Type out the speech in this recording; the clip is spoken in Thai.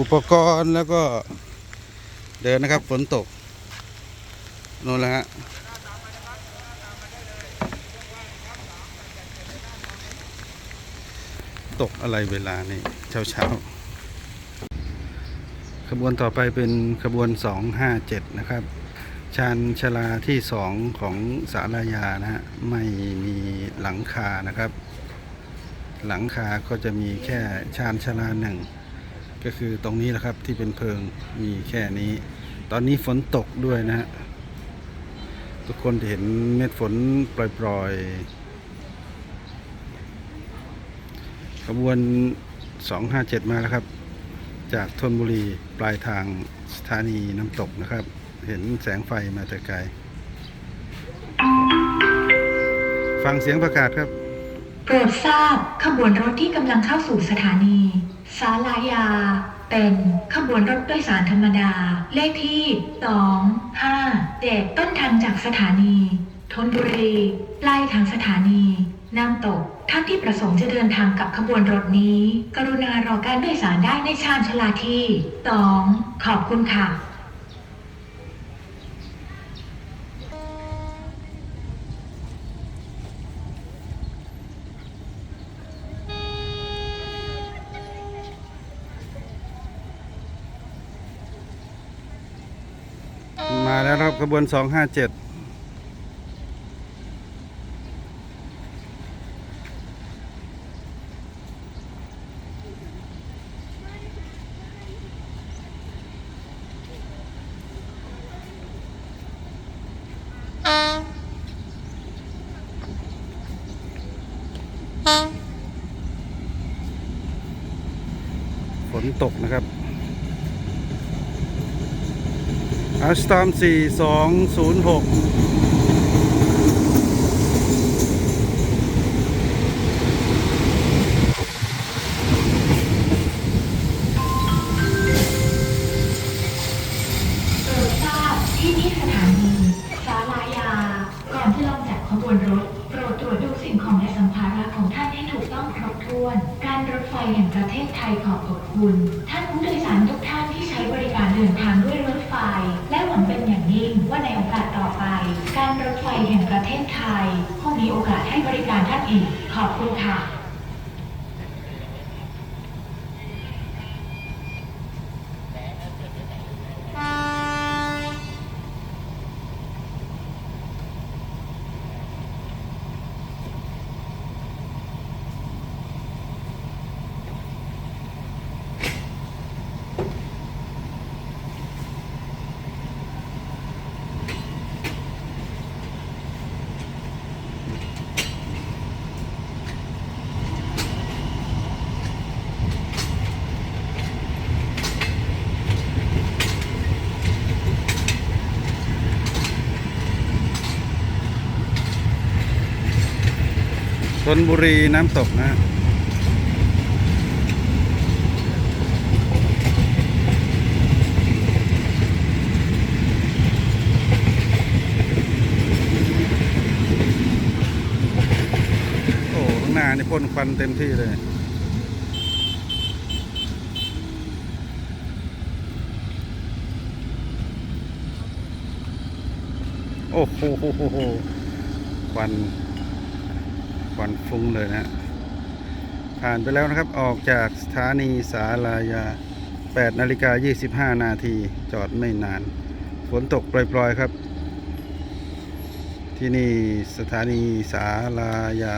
อุปกรณ์แล้วก็เดินนะครับฝนตกนู่นแหละฮะตกอะไรเวลานี่เช้าเช้าขบวนต่อไปเป็นขบวน 257 นะครับ ชานชลาที่สองของสารายานะฮะ ไม่มีหลังคานะครับ หลังคาก็จะมีแค่ชานชลาหนึ่ง ก็คือตรงนี้แหละครับที่เป็นเพิงมีแค่นี้ ตอนนี้ฝนตกด้วยนะฮะทุกคนจะเห็นเม็ดฝนปล่อยๆขบวน 257 มาแล้วครับ จากธนบุรีปลายทางสถานีน้ำตกนะครับ เห็นแสงไฟมาแต่ไกล ฟังเสียงประกาศครับโปรดทราบขบวนรถที่กำลังเข้าสู่สถานี สาลายา เป็นขบวนรถโดยสารธรรมดา เลขที่ 2 5 7 ต้นทางจากสถานีธนบุรีปลายทางสถานีน้ำตก ท่านที่ประสงค์จะเดินทางกับขบวนรถนี้ กรุณารอการโดยสารได้ในชานชลาที่ 2 ขอบคุณค่ะ แล้วครับขบวน257ฝนตกนะครับ อัสตอม4206โปรดทราบที่นี่สถานีสาลายา ก่อนที่ลงจากขบวนรถ โปรดตรวจดูสิ่งของและสัมภาระของท่านให้ถูกต้องครบถ้วน การรถไฟแห่งประเทศไทยขอขอบคุณ ท่านผู้โดยสารทุกท่านที่ใช้บริการเดินทางด้วยรถไฟ และหวังเป็นอย่างยิ่งว่าในโอกาสต่อไป การรถไฟแห่งประเทศไทยคงมีโอกาสให้บริการท่านอีก ขอบคุณค่ะ ธนบุรีน้ำตกนะ โอ้ข้างหน้านี่พ่นควันเต็มที่เลยโอ้โหควัน ควันฟุ้งเลยนะฮะผ่านไปแล้วนะครับออกจากสถานีสาลายา 8นาฬิกา25 นาทีจอดไม่นาน ฝนตกปล่อยๆครับ ที่นี่สถานีสาลายา